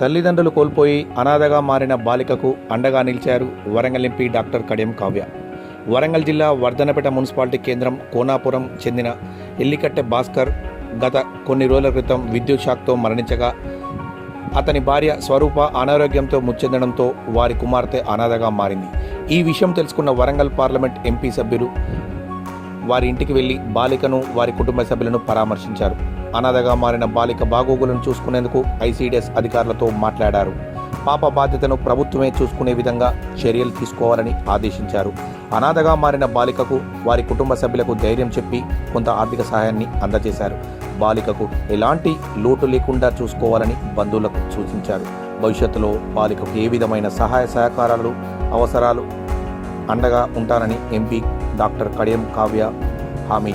తల్లిదండ్రులు కోల్పోయి అనాథగా మారిన బాలికకు అండగా నిలిచారు వరంగల్ ఎంపీ డాక్టర్ కడియం కావ్య. వరంగల్ జిల్లా వర్ధనపేట మున్సిపాలిటీ కేంద్రం కోనాపురం చెందిన ఎల్లికట్టె భాస్కర్ గత కొన్ని రోజుల క్రితం విద్యుత్ షాక్తో మరణించగా అతని భార్య స్వరూప అనారోగ్యంతో ముచ్చెందడంతో వారి కుమార్తె అనాథగా మారింది. ఈ విషయం తెలుసుకున్న వరంగల్ పార్లమెంట్ ఎంపీ సభ్యులు వారి ఇంటికి వెళ్ళి బాలికను వారి కుటుంబ సభ్యులను పరామర్శించారు. అనాథగా మారిన బాలిక బాగోగులను చూసుకునేందుకు ఐసీడీఎస్ అధికారులతో మాట్లాడారు. పాప బాధ్యతను ప్రభుత్వమే చూసుకునే విధంగా చర్యలు తీసుకోవాలని ఆదేశించారు. అనాథగా మారిన బాలికకు వారి కుటుంబ సభ్యులకు ధైర్యం చెప్పి కొంత ఆర్థిక సహాయాన్ని అందజేశారు. బాలికకు ఎలాంటి లోటు లేకుండా చూసుకోవాలని బంధువులకు సూచించారు. భవిష్యత్తులో బాలికకు ఏ విధమైన సహాయ సహకారాలు అవసరాలు అండగా ఉంటానని ఎంపీ డాక్టర్ కడియం కావ్య హామీ